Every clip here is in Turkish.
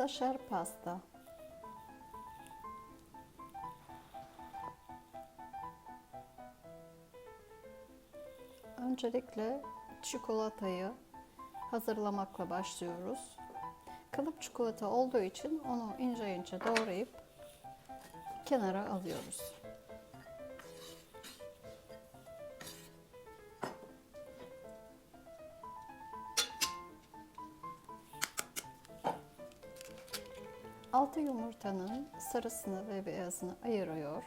Saşer pasta. Öncelikle çikolatayı hazırlamakla başlıyoruz. Kalıp çikolata olduğu için onu ince ince doğrayıp kenara alıyoruz. Altı yumurtanın sarısını ve beyazını ayırıyor.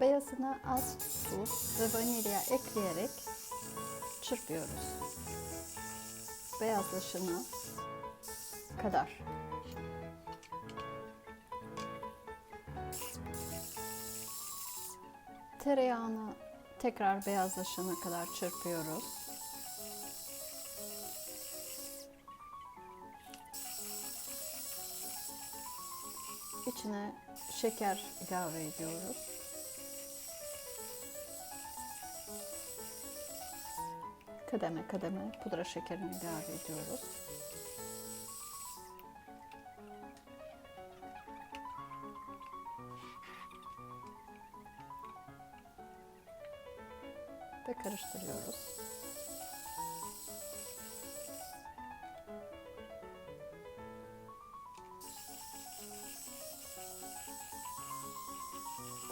Beyazına az tuz ve vanilya ekleyerek çırpıyoruz. Beyazlaşana kadar. Tereyağını tekrar beyazlaşana kadar çırpıyoruz. İçine şeker ilave ediyoruz. Kademe kademe pudra şekerini ilave ediyoruz.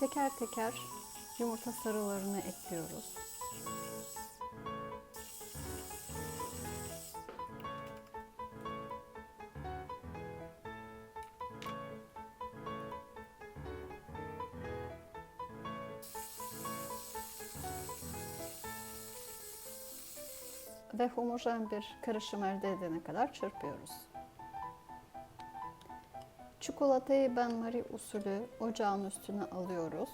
Teker teker yumurta sarılarını ekliyoruz. ve homojen bir karışım elde edene kadar çırpıyoruz. Çikolatayı ben Marie usulü ocağın üstüne alıyoruz.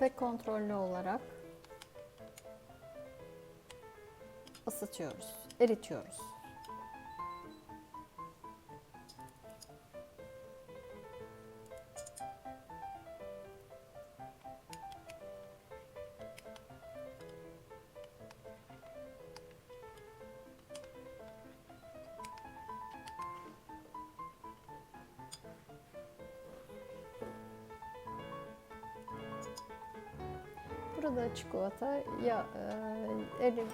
Ve kontrollü olarak ısıtıyoruz, eritiyoruz. Burada çikolata ya e, 50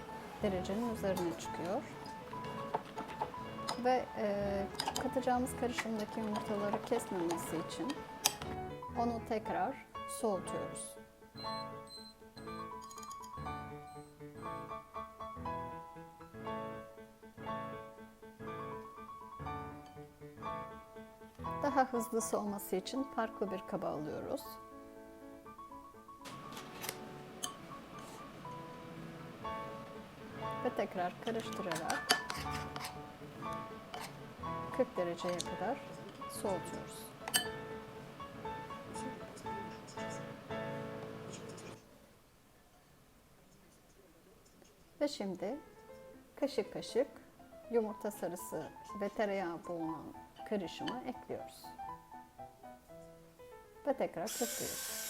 derecenin üzerine çıkıyor. Ve e, katacağımız karışımdaki yumurtaları kesmemesi için onu tekrar soğutuyoruz. Daha hızlı soğuması için farklı bir kaba alıyoruz. Ve tekrar karıştırarak 40 dereceye kadar soğutuyoruz. Ve şimdi kaşık kaşık yumurta sarısı ve tereyağı bulunan karışımı ekliyoruz. Ve tekrar kısıyoruz.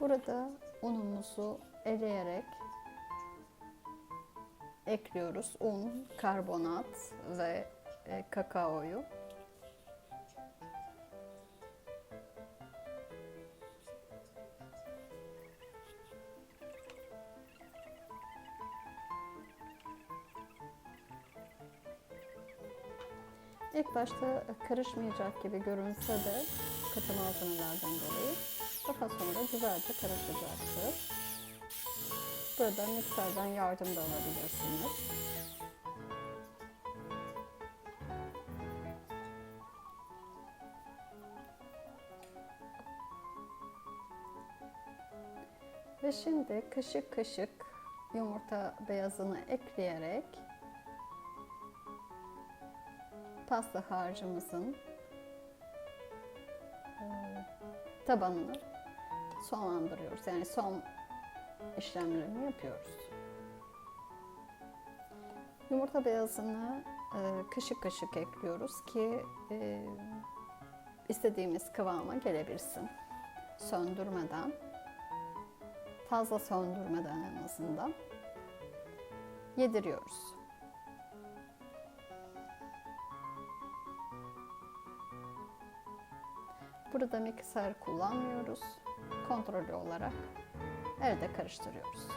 Burada unumuzu eleyerek ekliyoruz. Un, karbonat ve e, kakaoyu. İlk başta karışmayacak gibi görünse de katı malzemelerden dolayı daha sonra güzelce karışacaktır. Burada mikserden yardım da alabilirsiniz. Ve şimdi kaşık kaşık yumurta beyazını ekleyerek pasta harcımızın tabanını sonlandırıyoruz. Yani son işlemlerini yapıyoruz. Yumurta beyazını e, kaşık kaşık ekliyoruz ki e, istediğimiz kıvama gelebilsin. Söndürmeden, fazla söndürmeden en azından yediriyoruz. Burada mikser kullanmıyoruz. Kontrollü olarak elde karıştırıyoruz.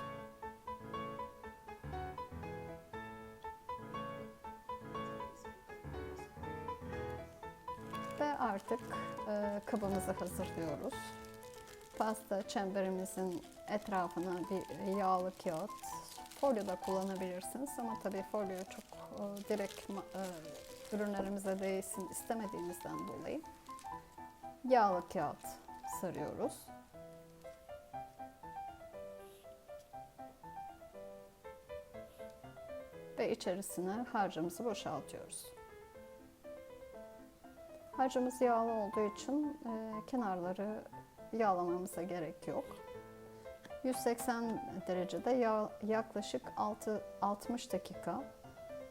Ve artık e, kabımızı hazırlıyoruz. Pasta çemberimizin etrafına bir yağlı kağıt, folyo da kullanabilirsiniz ama tabii folyo çok e, direkt e, ürünlerimize değsin istemediğimizden dolayı yağlı kağıt sarıyoruz. Ve içerisine harcımızı boşaltıyoruz. Harcımız yağlı olduğu için e, kenarları yağlamamıza gerek yok. 180 derecede yağ, yaklaşık 6 60 dakika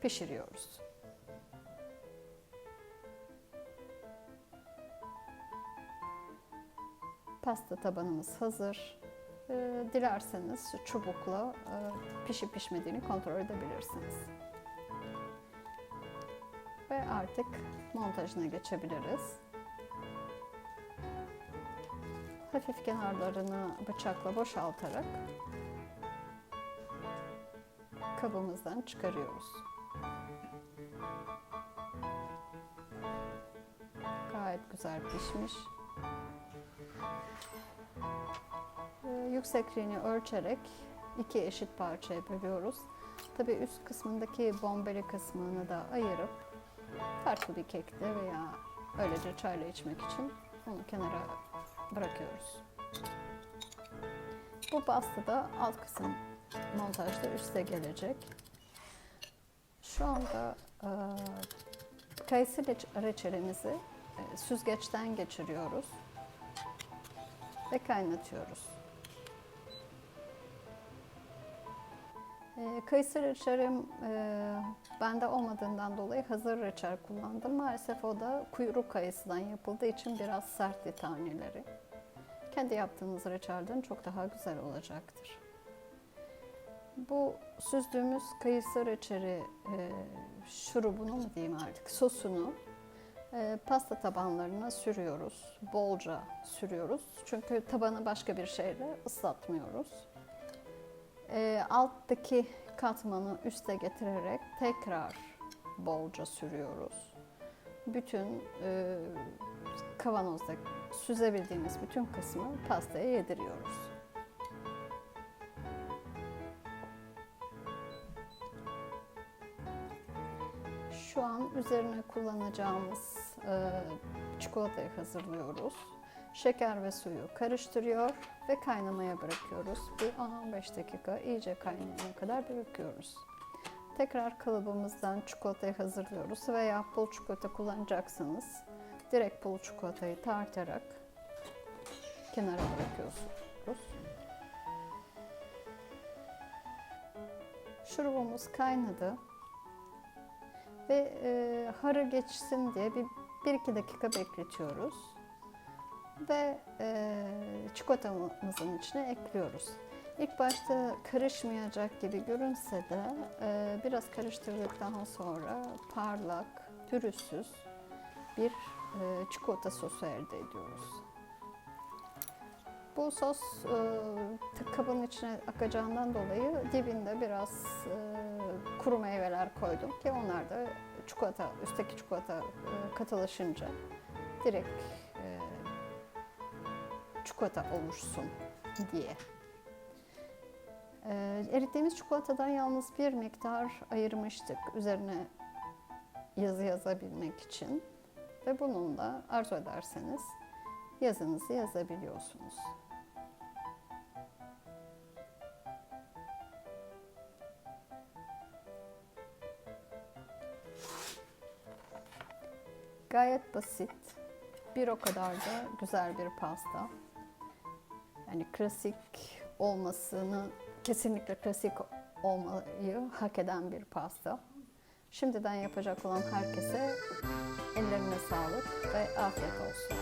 pişiriyoruz. Pasta tabanımız hazır. E, dilerseniz çubukla e, pişip pişmediğini kontrol edebilirsiniz. Ve artık montajına geçebiliriz. Hafif kenarlarını bıçakla boşaltarak kabımızdan çıkarıyoruz. Gayet güzel pişmiş. Ee, Yüksekliğini ölçerek iki eşit parçaya bölüyoruz. Tabii üst kısmındaki bombeli kısmını da ayırıp farklı bir kekte veya öylece çayla içmek için onu kenara bırakıyoruz. Bu pasta da alt kısım montajda üste gelecek. Şu anda e, kayısı reç- reçelimizi süzgeçten geçiriyoruz ve kaynatıyoruz. E, kayısı reçelim e, bende olmadığından dolayı hazır reçel kullandım. Maalesef o da kuyruk kayısıdan yapıldığı için biraz sertti taneleri. Kendi yaptığınız reçelden çok daha güzel olacaktır. Bu süzdüğümüz kayısı reçeli e, şurubunu mu diyeyim artık sosunu e, pasta tabanlarına sürüyoruz. Bolca sürüyoruz. Çünkü tabanı başka bir şeyle ıslatmıyoruz. E, alttaki katmanı üste getirerek tekrar bolca sürüyoruz. Bütün e, kavanozda süzebildiğimiz bütün kısmı pastaya yediriyoruz. Şu an üzerine kullanacağımız e, çikolatayı hazırlıyoruz. Şeker ve suyu karıştırıyor ve kaynamaya bırakıyoruz. Bir 10-15 dakika iyice kaynayana kadar bırakıyoruz. Tekrar kalıbımızdan çikolatayı hazırlıyoruz veya pul çikolata kullanacaksanız direkt pul çikolatayı tartarak kenara bırakıyorsunuz. Şurubumuz kaynadı ve e, harı geçsin diye bir, bir iki dakika bekletiyoruz ve e, çikolatamızın içine ekliyoruz. İlk başta karışmayacak gibi görünse de e, biraz karıştırdıktan sonra parlak, pürüzsüz bir e, çikolata sosu elde ediyoruz. Bu sos e, kabın içine akacağından dolayı dibinde biraz e, kuru meyveler koydum ki onlar da çikolata, üstteki çikolata e, katılaşınca direkt e, çikolata oluşsun diye. E, erittiğimiz çikolatadan yalnız bir miktar ayırmıştık üzerine yazı yazabilmek için ve bununla arzu ederseniz yazınızı yazabiliyorsunuz. Gayet basit. Bir o kadar da güzel bir pasta. Yani klasik olmasını, kesinlikle klasik olmayı hak eden bir pasta. Şimdiden yapacak olan herkese ellerine sağlık ve afiyet olsun.